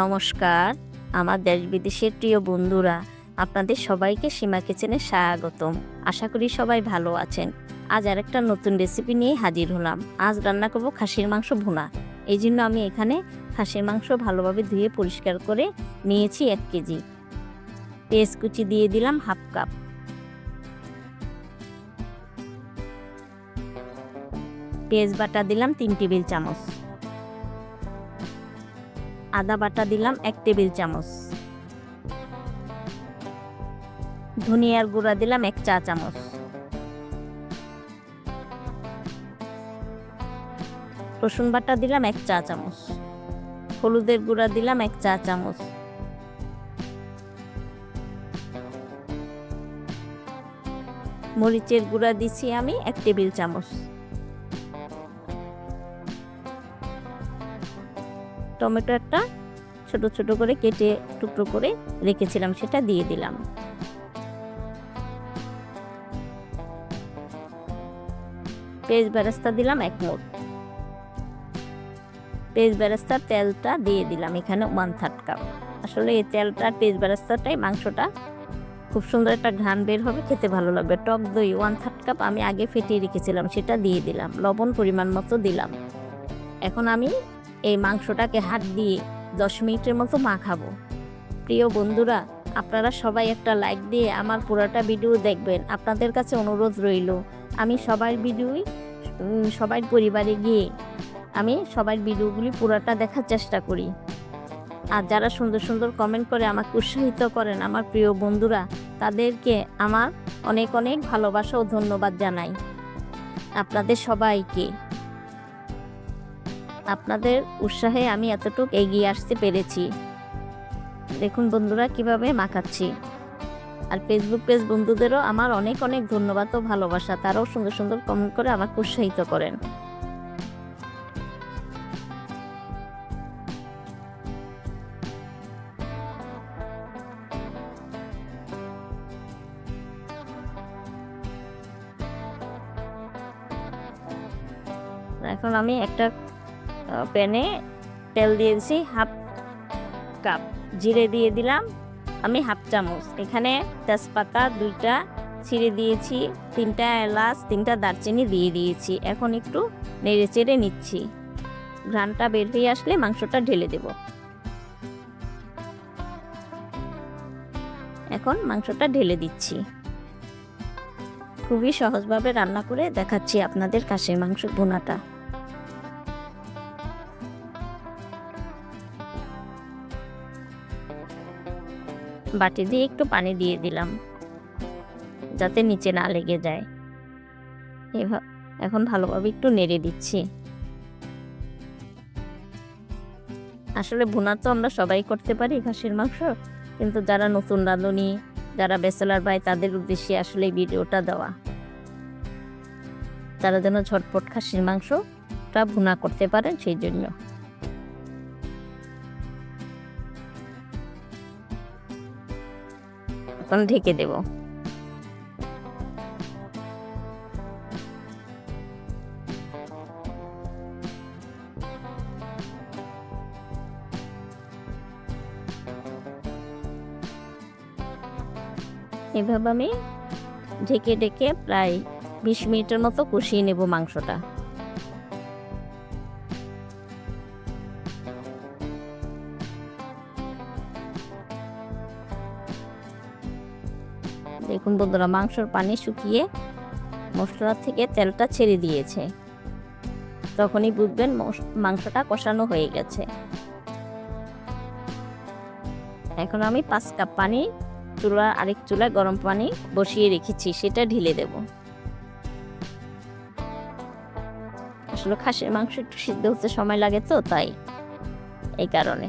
নমস্কার, আমার দেশ বিদেশের প্রিয় বন্ধুরা, আপনাদের সবাইকে সীমা কিচেনে স্বাগতম। আশা করি সবাই ভালো আছেন। আজ আরেকটা নতুন রেসিপি নিয়ে হাজির হলাম। আজ রান্না করব খাসির মাংস ভুনা। এই জন্য আমি এখানে খাসির মাংস ভালোভাবে ধুয়ে পরিষ্কার করে নিয়েছি এক কেজি। পেঁয়াজ কুচি দিয়ে দিলাম হাফ কাপ। পেঁয়াজ বাটা দিলাম তিন টেবিল চামচ। আদা বাটা দিলাম এক টেবিল চামচ। ধনিয়ার গুঁড়া দিলাম এক চা চামচ। রসুন বাটা দিলাম এক চা চামচ। হলুদের গুঁড়া দিলাম এক চা চামচ। মরিচের গুঁড়া দিছি আমি এক টেবিল চামচ। টমেটো একটা ছোট ছোট করে কেটে টুকরো করে রেখেছিলাম, সেটা দিয়ে দিলাম। পেঁয়াজ বেরেস্তা দিলাম এক মোট পেঁয়াজ বেরেস্তার তেলটা দিয়ে দিলাম এখানে ওয়ান থার্ড কাপ। আসলে এই তেলটা আর পেঁয়াজ বেরেস্তাটাই মাংসটা খুব সুন্দর একটা ঘ্রাণ বের হবে, খেতে ভালো লাগবে। টক দই ওয়ান থার্ড কাপ আমি আগে ফেটিয়ে রেখেছিলাম, সেটা দিয়ে দিলাম। লবণ পরিমাণ মতো দিলাম। এখন আমি এই মাংসটাকে হাত দিয়ে দশ মিনিটের মতো মাখাবো। প্রিয় বন্ধুরা, আপনারা সবাই একটা লাইক দিয়ে আমার পুরোটা ভিডিও দেখবেন। আপনাদের কাছে অনুরোধ রইল, আমি সবার ভিডিওই সবার পরিবারে গিয়ে আমি সবার ভিডিওগুলি পুরোটা দেখার চেষ্টা করি। আর যারা সুন্দর সুন্দর কমেন্ট করে আমাকে উৎসাহিত করেন, আমার প্রিয় বন্ধুরা, তাদেরকে আমার অনেক অনেক ভালোবাসা ও ধন্যবাদ জানাই। আপনাদের সবাইকে। আপনাদের উৎসাহে আমি এতটুকু এগিয়ে আসতে পেরেছি। দেখুন বন্ধুরা, কীভাবে মাখাচ্ছি। আর ফেসবুক পেজ বন্ধুদেরও আমার অনেক অনেক ধন্যবাদ ও ভালোবাসা। তারাও সুন্দর সুন্দর কমেন্ট করে আমাকে উৎসাহিত করেন। এখন আমি একটা প্যানে তেল দিয়েছি হাফ কাপ জিরে দিয়ে দিলাম। আমি হাফ চামচ। এখানে তেজপাতা দুইটা ছিঁড়ে দিয়েছি, তিনটা এলাচ, তিনটা দারচিনি দিয়ে দিয়েছি। এখন একটু নেড়ে চেড়ে নিচ্ছি। ঘ্রানটা বের হয়ে আসলে মাংসটা ঢেলে দেব। এখন মাংসটা ঢেলে দিচ্ছি। খুবই সহজভাবে রান্না করে দেখাচ্ছি আপনাদের কাশের মাংস বোনাটা বাটি দিয়ে একটু পানি দিয়ে দিলাম, যাতে নিচে না লেগে যায়। এখন ভালোভাবে একটু নেড়ে দিচ্ছি। আসলে ভুনা তো আমরা সবাই করতে পারি খাসির মাংস, কিন্তু যারা নতুন রাঁধুনি, যারা বেচেলার ভাই, তাদের উদ্দেশ্যে আসলে ভিডিওটা দেওয়া। তারা যেন ঝটপট খাসির মাংসটা ভুনা করতে পারেন সেই জন্য। এখন ঢেকে দেব। এভাবে আমি ঢেকে ঢেকে প্রায় বিশ মিনিটের মতো কষিয়ে নেব মাংসটা। দেখুন বন্ধুরা, মাংসর পানি শুকিয়ে মশলা থেকে তেলটা ছেড়ে দিয়েছে। তখনই বুঝবেন মাংসটা কষানো হয়ে গেছে। এখন আমি পাঁচ কাপ পানি চুলা, আরেক চুলায় গরম পানি বসিয়ে রেখেছি, সেটা ঢেলে দেব। আসলে খাসির মাংস একটু সিদ্ধ হতে সময় লাগে তো, তাই এই কারণে।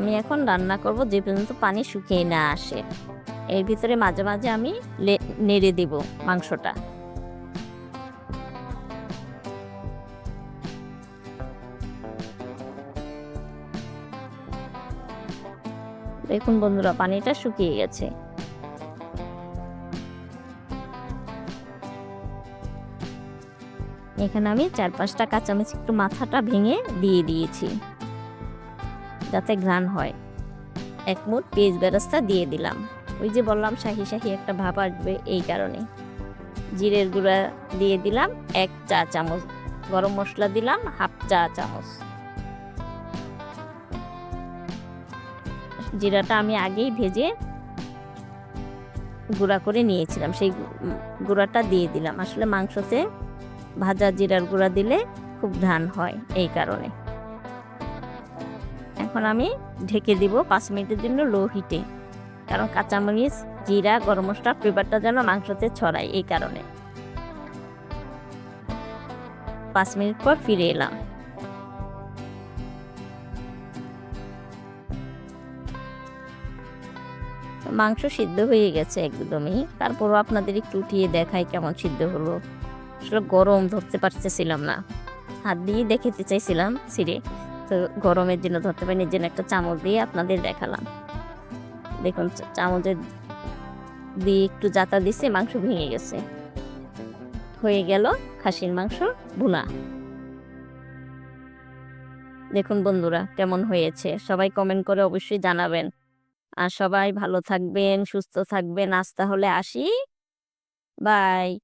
আমি এখন রান্না করব, যে পর্যন্ত পানি শুকিয়ে না আসে। এর ভিতরে মাঝে মাঝে আমি নেড়ে দেব মাংসটা। দেখুন বন্ধুরা, পানিটা শুকিয়ে গেছে। এখানে আমি চার পাঁচটা কাঁচামরিচ একটু মাথাটা ভেঙে দিয়ে দিয়েছি। যাতে ঘ্রাণ হয়। এক মুঠ পেঁয়াজ বেরাস্তা দিয়ে দিলাম। ওই যে বললাম, শাহি শাহি একটা ভাব আসবে এই কারণে। জিরের গুঁড়া দিয়ে দিলাম, এক চা চামচ। গরম মশলা দিলাম, হাফ চা চামচ। জিরাটা আমি আগেই ভেজে গুঁড়া করে নিয়েছিলাম। সেই গুঁড়াটা দিয়ে দিলাম। আসলে মাংসতে ভাজা জিরার গুঁড়া দিলে খুব ধান হয় এই কারণে। এখন আমি ঢেকে দিব পাঁচ মিনিটের জন্য লো হিটে। কারণ কাঁচামরিচ, জিরা, গরম মশলা ফ্লেভারটা যেন মাংসতে ছড়ায় এই কারণে। পাঁচ মিনিট পর ফিরে এলাম। মাংস সিদ্ধ হয়ে গেছে একদমই। তারপরও আপনাদের একটু উঠিয়ে দেখাই কেমন সিদ্ধ হলো। আসলে গরম ধরতে পারতেছিলাম না। হাত দিয়ে দেখেতে চাইছিলাম, ছিঁড়ে। তো গরমের জন্য ধরতে পারিনি জন্য একটা চামচ দিয়ে আপনাদের দেখালাম। দেখুন চামচের দিয়ে একটু জাতা দিছে, মাংস ভেঙে গেছে। হয়ে গেল খাসির মাংস ভুনা। দেখুন বন্ধুরা, কেমন হয়েছে? সবাই কমেন্ট করে অবশ্যই জানাবেন। আর সবাই ভালো থাকবেন, সুস্থ থাকবেন। আজ তাহলে আসি। বাই।